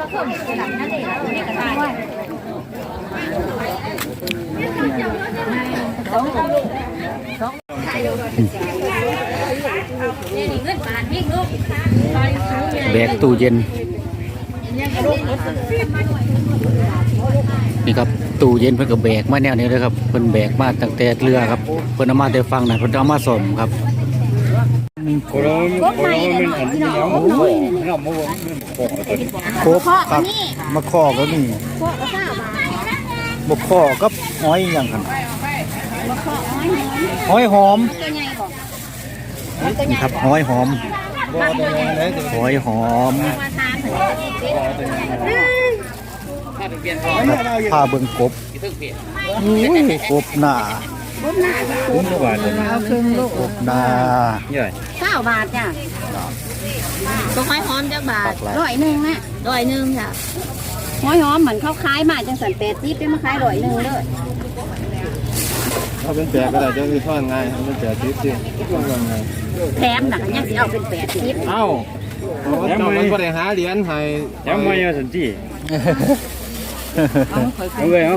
ก็เพิ่มหลังนั่นเองนี่ก็ได้สองสองแบกตู้เย็น นี่ครับตู้เย็นเพิ่นก็แบกมาแนวนี้เลยครับเพิ่นแบกมาตั้งแต่เรือครับเพิ่นเอามาแต่ฟังนะเพิ่นเอามาส่มครับ กรมกรมเป็นอันนี้เอาเราโม่เป็นอตัวนี้คบครับมะขอก็มีมะขอก็หอยอย่างกันหอยหอมนี่ครับหอยหอมหอยหอมผ้าเบิ้องกบกบหน้า คุ้มกว่าตัวนี้เอาครึ่งลูกกบหน้าใหญ่เก้าบาทจ้ะตัวหอยหอมจักบาทร้อยหนึ่งนะร้อยหนึ่งจ้ะหอยหอมเหมือนเขาขายมาจังสันแปดที่เป็นมาขายร้อยหนึ่งเลยถ้าเป็นแปดก็ได้จะมีทอดง่ายถ้าเป็นแปดทิพย์สิทอดง่ายแถมหนักยังสิเอาเป็นแปดทิปเอ้าเจ้ามันบ่ได้หาเหรียญให้ยังไม่มาสันทีเอาเลยเอา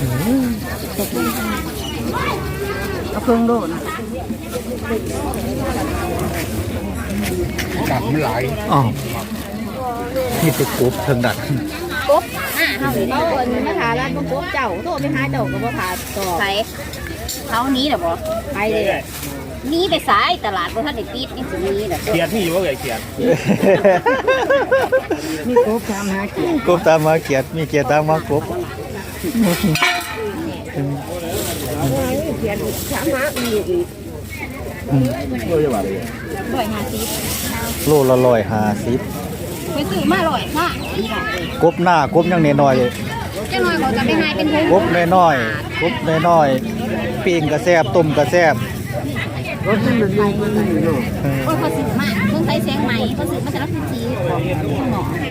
เอาครึ่งลูกนะดักมันหลายอ๋อนี่เป็นกบทางดัดปุ๊บอ่าเขาเห็นเขาเอินมาถาร้านปุ๊บเจ้าโทรไปหาเจ้าก็บ่ถาต่อใส่เขานี้เหรอบ่ไปเลยมีไปสายตลาดบ่ทันได้ปิดนี่สิมีแหละเขียดนี่อยู่ว่าไงเขียดมีกบทำหากินกบตามมาเกียดมีเกียดตามมากบ เขียนถามหาอีกอีกร้อยห้าสิบโลละร้อยห้าสิบไปซื้อมาร้อยค่ะกบหน้ากบยังน้อยจังหน่อยเขาจะไปหาเป็นทุงๆกบน้อยๆกบน้อยๆปิ้งกระแซบต้มกระแซบโอ้ยเขาซื้อมาเพิ่งใช้เสียงใหม่เขาซื้อมาแต่ละพื้นที่ของหมอ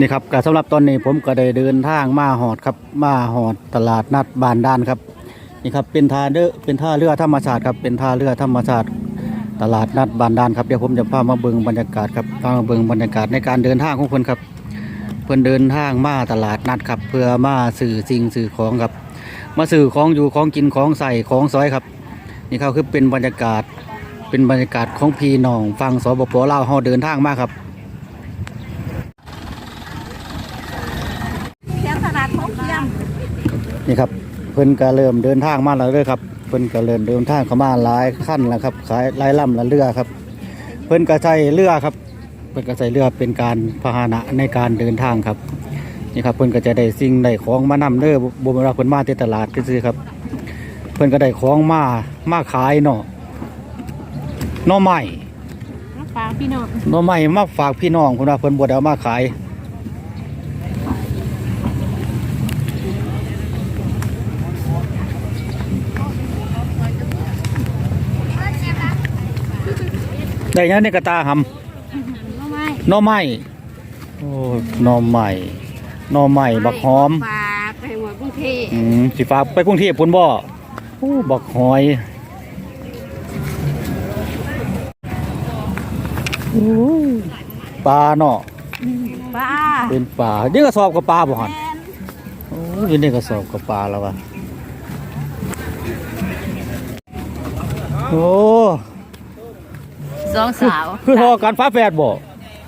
นี่ครับก็สำหรับตอนนี้ผมก็ได้เดินทางมาหอดครับมาหอดตลาดนัดบานด้านครับนี่ครับเป็นท่าเรือเป็นท่าเรือธรรมชาติครับเป็นท่าเรือธรรมชาติตลาดนัดบานด้านครับเดี๋ยวผมจะพามาเบิ่งบรรยากาศครับพามาเบิ่งบรรยากาศในการเดินทางของเพิ่นครับ เพิ่นเดินทางมาตลาดนัดครับ เพื่อมาสื่อสิ่งสื่อของครับ มาสื่อของอยู่ของกินของใส่ของซอยครับ นี่เขาคือเป็นบรรยากาศเป็นบรรยากาศของพี่น้องฟังสปปลาวเฮาเดินทางมาครับ เสียงตลาดครบยัง นี่ครับเพิ่นก็เริ่มเดินทางมาแล้วเด้อครับเพิ่นก็เริ่มเดินทางเข้ามาหลายขั้นแล้วครับขายหลายลำละเรือครับ เพิ่นก็ใช้เรือครับเพิ่นก็ใช้เรือเป็นการพาหนะในการเดินทางครับนี่ครับเพิ่นก็จะได้สิ่งได้ของมานำเด้อบ่แม่นว่าเพิ่นมาที่ตลาดซื่อๆครับ เพิ่นก็ได้ของมามาขายเนาะหน่อไม้ฝากพี่น้องหน่อไม้มาฝากพี่น้องเพิ่นว่าเพิ่นบ่ได้เอามาขาย ได้ยังในกระตาหำรู้ไหมหน่อไม้โอ้หน่อไม้หน่อไม้บักหอมฝาไปหัวกรุงเทพอืมสิฝาไปกรุงเทพพุ่นบ่โอ้บักหอยปลาเนาะป้าเป็นปลาเดี๋ยวกระสอบกับปลาบ่หันโอ้ยอยู่กระสอบกับปลาแล้ววะโอ้ สองสาวคือทอกันฟ้าแฝดบ่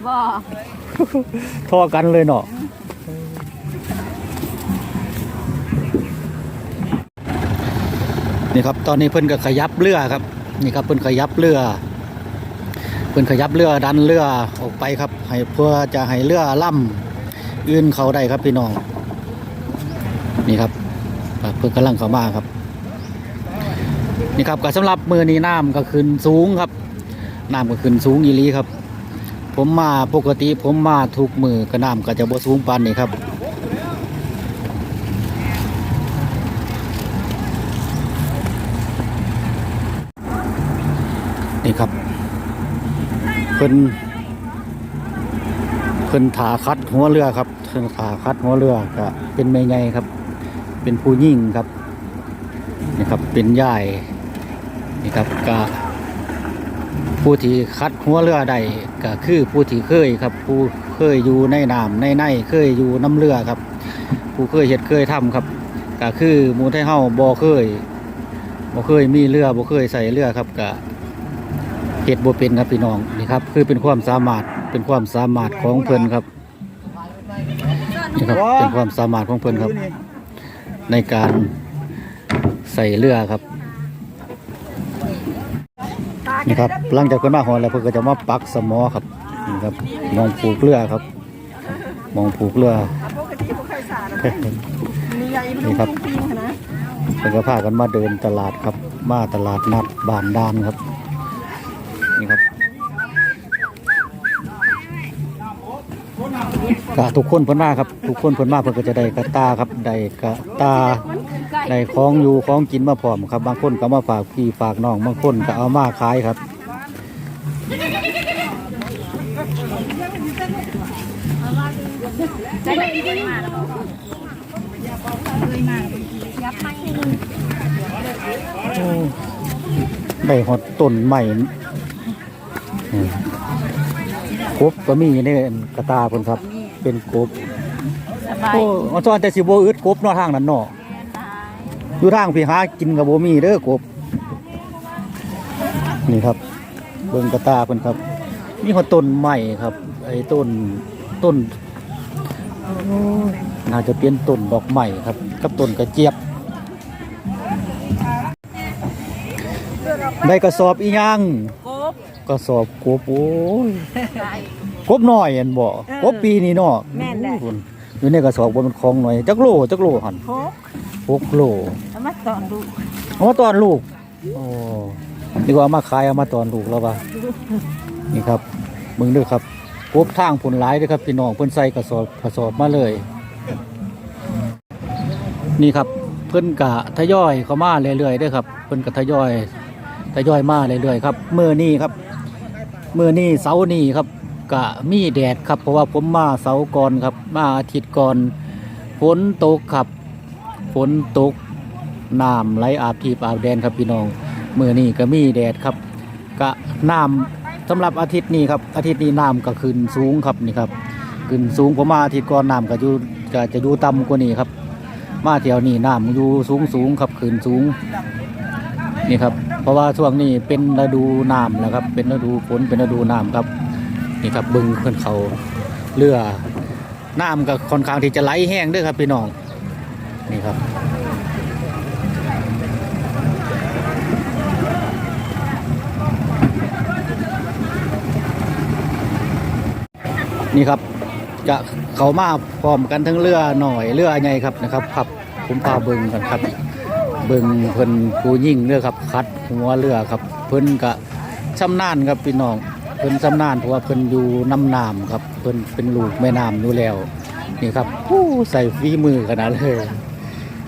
บ่ทอกันเลยเนาะนี่ครับตอนนี้เพิ่นก็ขยับเรือครับ นี่ครับเพิ่นขยับเรือเพิ่นขยับเรือดันเรือออกไปครับ ให้เพื่อจะให้เรือล่ำอื่นเขาได้ครับพี่น้อง นี่ครับเพิ่นกำลังเข้ามาครับ นี่ครับก็สำหรับมือนี้น้ำก็ขึ้นสูงครับ น้ำก็ขึ้นสูงอีลีครับ ผมมาปกติผมมาทุกมือก็น้ำก็จะบ่สูงปานนี้ครับนี่ครับเพิ่นเพิ่นถาคัดหัวเรือครับเพิ่นถาคัดหัวเรือก็เป็นแม่ใหญ่ครับ เป็นผู้ยิ่งครับนี่ครับเป็นย่ายนี่ครับก็ ผู้ที่คัดหัวเรือใดก็คือผู้ที่เคยครับ ผู้เคยอยู่ในน้ำในในเคยอยู่น้ำเรือครับ ผู้เคยเฮ็ดเคยทำครับก็คือมูไทเฮาบ่เคยบ่เคยมีเรือบ่เคยใส่เรือครับก็เฮ็ดบ่เป็นครับพี่น้องนี่ครับ คือเป็นความสามารถเป็นความสามารถของเพิ่นครับนี่ครับเป็นความสามารถของเพิ่นครับ ในการใส่เรือครับ นี่ครับหลังจากคนมาหอนแล้วเพิ่นก็จะมาปักสมอครับนี่ครับมองผูกเรือครับ มองผูกเรือนี่ครับเพิ่นก็พากันมาเดินตลาดครับ มาตลาดนัดบ้านดานครับนี่ครับก็ทุกคนเพิ่นมาครับ ทุกคนเพิ่นมาเพิ่นก็จะได้กระตาครับได้กระตา ได้ของอยู่ของกินมาพร้อมครับ บางคนก็มาฝากพี่ฝากน้องบางคนก็เอามาขายครับโอ้ได้หอดต้นใหม่อืมกบก็มีในกระตาเพิ่นครับ เป็นกบสบายโอ้อันตอนแต่สิบ่อึดกบเนอทางนั้นเนาะ อยู่ทางพี่หากินกับบ่มีเด้อกบ นี่ครับ เบิ่งกระตาเพิ่นครับมีหอดต้นใหม่ครับ ไอ้ต้นต้นน่าจะเป็นต้นดอกใหม่ครับ กับต้นกระเจี๊ยบ ได้กระสอบอีหยังกบกระสอบกบโอ้ยกบน้อยเห็นบ่กบปีนี้เนาะแม่นแหละโอ้ยอยู่ในกระสอบบนมันคลองหน่อยจักโลจักโลหั่นพกหกโลเอามาสอนดูเอามาตอนลูกโอ้ดีกว่าเอามาขายเอามาตอนลูกแล้วป่ะนี่ครับมึงเด้อครับกบทางผลหลายเด้อครับพี่น้องเพิ่นใส่กระสอบกระสอบมาเลย นี่ครับเพิ่นกะทยอยเข้ามาเรื่อยๆเด้อครับเพิ่นกะทยอยทยอยมาเรื่อยๆครับมื้อนี้ครับมื้อนี้เสาร์นี้ครับ กะมีแดดครับ เพราะว่าผมมาเสาร์ก่อนครับ มาอาทิตย์ก่อนฝนตกครับฝนตกน้ำไหลอาบทีบอาบแดนครับพี่น้องมื้อนี้ก็มีแดดครับกะน้ำสำหรับอาทิตย์นี้ครับอาทิตย์นี้น้ำก็ขึ้นสูงครับนี่ครับขึ้นสูงผมมาอาทิตย์ก่อนน้ำก็อยู่ก็จะอยู่ต่ำกว่านี้ครับ มาแถวนี้น้ำอยู่สูงสูงครับขึ้นสูงนี่ครับเพราะว่าช่วงนี้เป็นฤดูน้ำแล้วครับ เป็นฤดูฝนเป็นฤดูน้ำครับ นี่ครับบึงเพื่อนเขาเรือน้ำก็ค่อนข้างที่จะไหลแห้งด้วยครับพี่น้องนี่ครับนี่ครับจะเขามาพร้อมกันทั้งเรือหน่อยเรือใหญ่ครับนะครับครับผมพาเบิงกันครับ เบิงเพิ่นผู้ยิ่งเรือครับคัดหัวเรือครับ เพิ่นกะชำนาญครับพี่น้อง เพิ่นชำนาญเพราะว่าเพิ่นอยู่น้ำน้ำครับเพิ่นเป็นลูกแม่น้ำอยู่แล้ว นี่ครับผู้ใส่ฝีมือขนาดเลย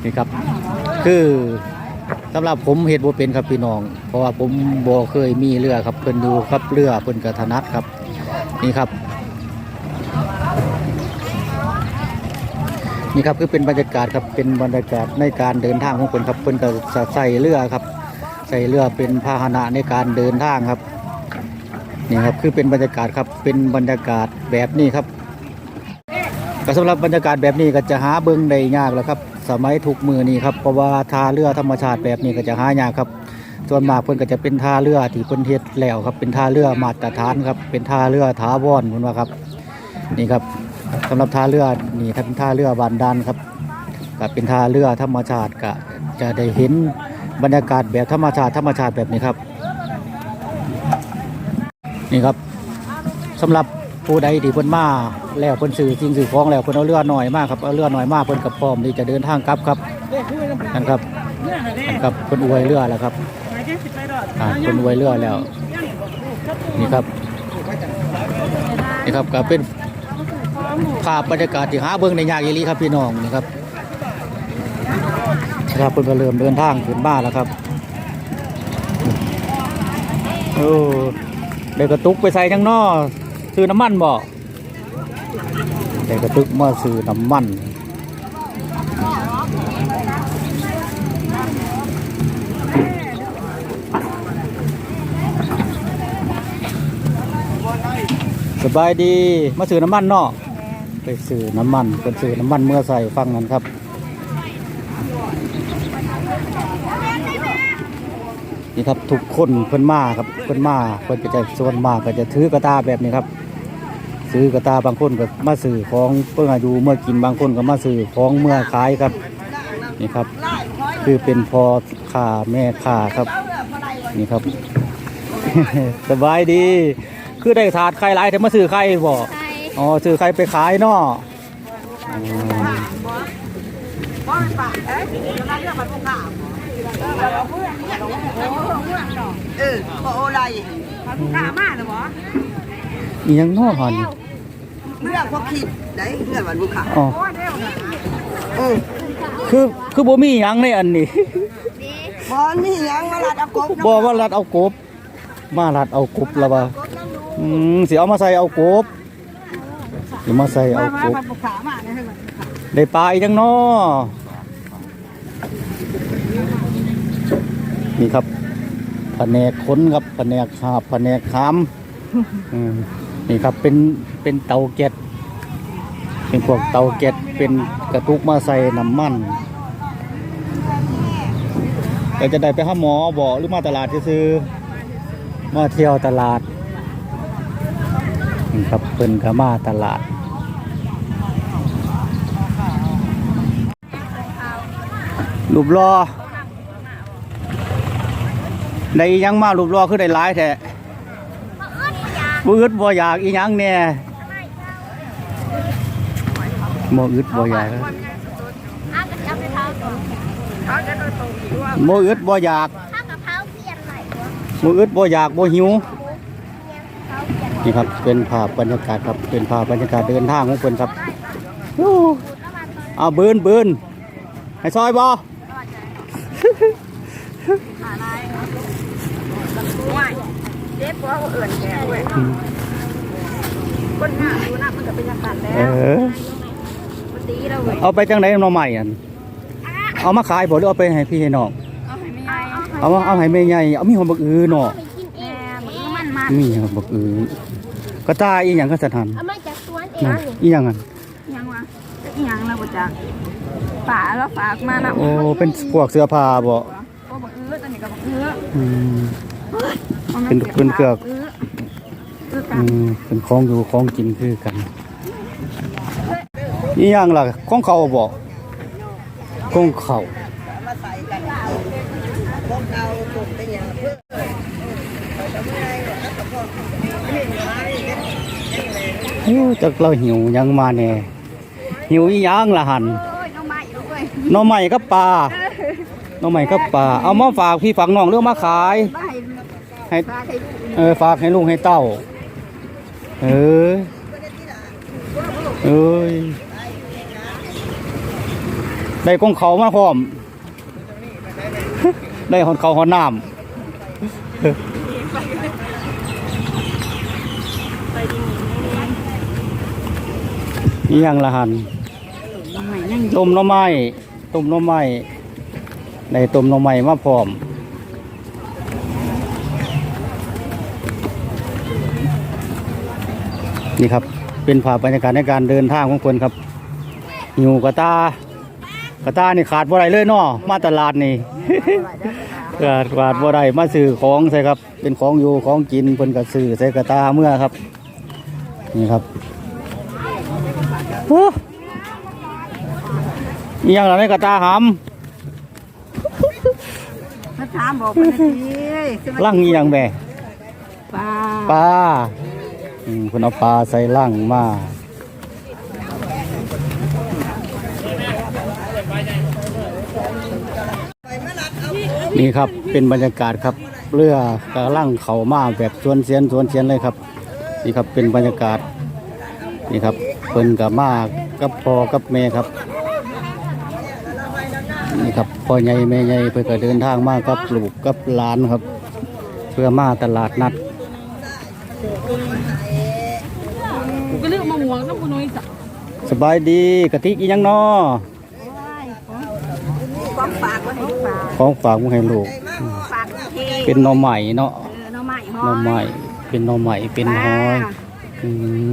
นี่ครับ คือสำหรับผมเห็ดบ่เป็นครับพี่น้อง เพราะว่าผมบ่เคยมีเรือครับเพิ่นอยู่ครับเรือเพิ่นกระถนัดครับ นี่ครับ นี่ครับคือเป็นบรรยากาศครับเป็นบรรยากาศในการเดินทางของคนครับเพิ่นก็จะใส่เรือครับ ใส่เรือเป็นพาหนะในการเดินทางครับ นี่ครับคือเป็นบรรยากาศครับเป็นบรรยากาศแบบนี้ครับก็สำหรับบรรยากาศแบบนี้ก็จะหาเบิ่งได้ยากแล้วครับ สมัยทุกมือนี้ครับเพราะว่าท่าเรือธรรมชาติแบบนี้ก็จะหายากครับส่วนมากเพิ่นก็จะเป็นท่าเรือที่เพิ่นเฮ็ดแล้วครับ เป็นท่าเรือมาตรฐานครับ เป็นท่าเรือถาวรเพิ่นว่าครับ นี่ครับสำหรับท่าเรือนี่ถ้าเป็นท่าเรือบานดานครับก็เป็นท่าเรือธรรมชาติก็จะได้เห็นบรรยากาศแบบธรรมชาติธรรมชาติแบบนี้ครับ นี่ครับสำหรับผู้ใดที่เพิ่นมาแล้วเพิ่นซื้อสิ่งซื้อของแล้วเพิ่นเอาเรือหน่อยมากครับเอาเรือหน่อยมากเพิ่นกับพร้อมที่จะเดินทางกลับครับนั่นครับนั่นครับเพิ่นอวยเรือแล้วครับอ่าเพิ่นอวยเรือแล้ว นี่ครับนี่ครับก็เป็นภาพบรรยากาศที่หาเบิ่งในยากอีหลีครับพี่น้องนี่ครับครับเพิ่นก็เริ่มเดินทางขึ้นบ้านแล้วครับโอ้ เดี๋ยวกระตุกไปใส่ข้างนอกซื้อน้ำมันบ่เดี๋ยวกระตุกมาซื้อน้ำมันสบายดีมาซื้อน้ำมันเนาะไปซื้อน้ำมันเพิ่นซื้อน้ำมันเมื่อใส่ฟังนั้นครับ นี่ครับทุกคนเพิ่นมาครับเพิ่นมาเพิ่นก็จะส่วนมากก็จะถือกระตาแบบนี้ครับ ซื้อกระตาบางคนก็มาซื้อของเพื่ออยู่เมื่อกินบางคนก็มาซื้อของเมื่อขายครับนี่ครับ คือเป็นพอขาแม่ขาครับ นี่ครับ สบายดี คือได้ถาดไข่หลายแต่มาซื้อไข่บ่อ๋อซื้อไข่ไปขายเนาะอ๋อ เออพอโอไลอีหยังเนาะหันเรื่องพวกคิดได้เรื่องวันบุคคาอ๋อเออคือคือบ่มีหยังในอันนี้บอลนี่ยังมาลัดเอากบบ่ว่ารัดเอากบ มารัดเอากบแล้วว่าอืมสิเอามาใส่เอากบสิมาใส่เอากบบุคคามาเนี่ยให้มันได้ปลาอีกจังเนา นี่ครับแผนกขนครับแผนกหาบแผนกขามอืมนี่ครับเป็นเป็นเตาแก๊สเป็นพวกเตาแก๊สเป็นกระตุกมาใส่น้ำมันแต่จะได้ไปหาหมอบ่หรือมาตลาดซื้อมาเที่ยวตลาดนี่ครับเป็นก็มาตลาดรูปรอ ได้ยังมารูปรอคือได้หลายแท้บ่อึดบ่อยากอีหยังแน่บ่อึดบ่อยากบ่อึดบ่อยากบ่อึดบ่อยากบ่หิวนี่ครับเป็นภาพบรรยากาศครับเป็นภาพบรรยากาศเดินทางของเพิ่นครับอ้เอาเบินเบินให้ซอยบ่ เจ็บเพราะเอื่นแก่เว้ยคนหน้าดูหน้ามันก็เป็นอย่างนั้นแล้เอวอ มันดีแล้วเว้ยเอาไปจังไหนหน่อใหม่อันเอามาขายบ่หรือเอาไปให้พี่ให้น้อง เอาให้ไม่ไอ้เอามาเอาให้แม่ใหญ่ เอามีหอมบักอือเนาะแม่มันมันมีหอมบักอือกระตายอีหยังก็สถานเอามาจากสวนเองนั่นอีหยังอันยังวะยังเราบ่จักป่าแล้วฝากมานะโอ้ เป็นพวกเสื้อผ้าบ่โอ้บักอื้อตอนนี้ก็บักอื้ออืม เป็นเป็นเกือกอื้ออื้อกัอืนมเป็นของอยู่ของกินคือกันอีหยังล่ะของเขาบ่ของเขามาใส่กันพวกเราตุ่มเป็นอย่างเพื่อโอ้จักเราหิวหยังมาแน่หิวอีหยังล่ะหั่นโอ้ยน้องไม้ด้วยหน่อใหม่กับปลาหน่อใหม่กับปลาเอามาฝากพี่ฝากน้องเรื่องมาขายบ้า ให้ฝากให้ลูกเออฝากให้ลูกให้เต้า เออเอ้ยได้กองเขามาพร้อม ได้หอนเขาหอนน้ำนี่ยังละหันต้มน่อไม้ต้มน่อไม้ได้ต้มน่อไม้มาพร้อม นี่ครับ เป็นภาพบรรยากาศในการเดินทางของคนครับอยู่กระตากระตานี่ขาดบ่ได้เลยเนาะมาตลาดนี่ ขาดขาดบ่ได้มาซื้อของใส่ครับ เป็นของอยู่ของกินเพิ่นก็ซื้อใส่กระตาเมื่อครับ นี่ครับโอ้อีหยังล่ะในกระตาหมาถามบอกมันทีำลั่งอีหยังแม่ปลาปลา อืมเอาปลาใส่ลั่งมานี่ครับเป็นบรรยากาศครับเรือกำลังเขามาแบบสวนเสียนสวนเสียนเลยครับ นี่ครับเป็นบรรยากาศนี่ครับเพิ่นกับมากับพอกับแม่ครับ นี่ครับพ่อใหญ่แม่ใหญ่เพิ่นก็เดินทางมากับลูกกับหลานครับ เพื่อมาตลาดนัด ก็เลือกมะม่วงน้ำคุณน้อยสัก สบายดีกะติกอีหยังนอความฝากไว้ให้ลูกฝากของฝากมาให้ลูก ฝากเทเป็นหน่อใหม่เนาะเออน้องใหม่หหน่อใหม่เป็นหน่อใหม่เป็นหอยอื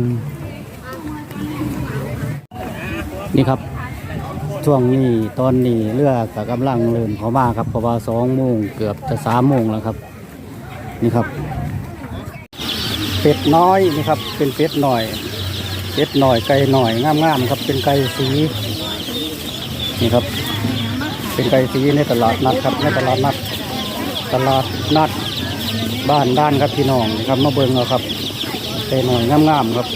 มนี่ครับ ช่วงนี้ตอนนี้เรือกับกำลังเริ่มเขามาครับเพราะว่าสองโมงเกือบจะสามโมงแล้วครับ นี่ครับ เป็ดน้อยนี่ครับ เป็นเป็ดหน่อย เป็ดหน่อยไก่หน่อยงามๆครับ เป็นไก่สีนี่ครับ เป็นไก่สีในตลาดนัดครับในตลาดนัดตลาดนัดบ้านด้านครับพี่น้องนี่ครับมาเบิ่งเอาครับไก่หน่อยงามๆครับ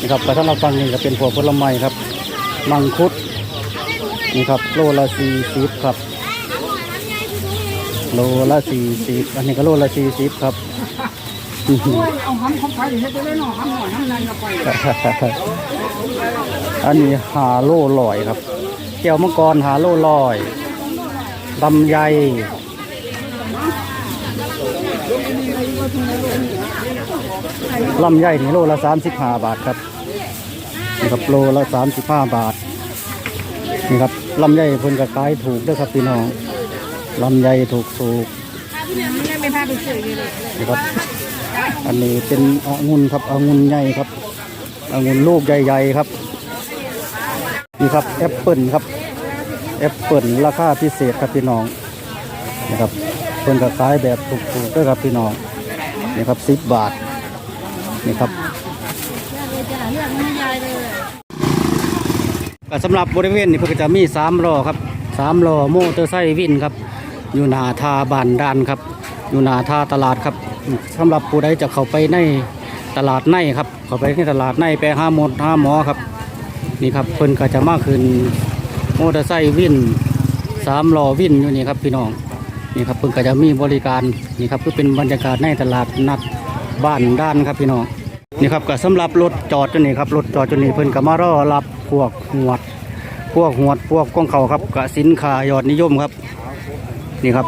นี่ครับแต่ถ้าเราฟังนี่ก็เป็นพวผลไม้ครับ มังคุดนี่ครับโลละสี่สิบครับ โลละสี่สิบอันนี้ก็โลละสี่สิบครับ เอาหำของไผ่เฮ็ดได้เนาะหำหน่อยหำนานก็ไปอันนี้หาโลลอยครับแก้วมังกรหาโลลอยลำไยลำไยนี่โลละสามสิบห้าบาทครับนี่ครับโลละสามสิบห้าบาทนี่ครับลำไยเพิ่นก็ขายถูกด้วยครับพี่น้องลำไยถูกถูกนี่ครับ อันนี้เป็นองุ่นครับองุ่นใหญ่ครับองุ่นลูกใหญ่ๆครับ นี่ครับแอปเปิลครับแอปเปิลราคาพิเศษครับพี่น้องนี่ครับเพิ่นก็ขายแบบถูกๆด้วยครับพี่น้องนี่ครับสิบบาทนี่ครับก็สำหรับบริเวณนี้เพิ่นจะมีสามล้อครับสามล้อโมเตอร์ไซค์วินครับ อยู่หนาท่าบานดานครับ อยู่หนาท่าตลาดครับ สำหรับผู้ใดจะเข้าไปในตลาดในครับ เข้าไปในตลาดในไปห้าหมดห้าหมอครับ นี่ครับเพิ่นก็จะมากขึ้นมอเตอร์ไซค์วินสามล้อวินอยู่นี่ครับพี่น้องนี่ครับเพิ่นก็จะมีบริการนี่ครับคือเป็นบรรยากาศในตลาดนัดบ้านด้านครับพี่น้องนี่ครับก็สำหรับรถจอดอยู่นี่ครับรถจอดอยู่นี่เพิ่นก็มารอรับพวกหวด พวกหวดพวกก้องเขาครับกับสินค้ายอดนิยมครับ นี่ครับ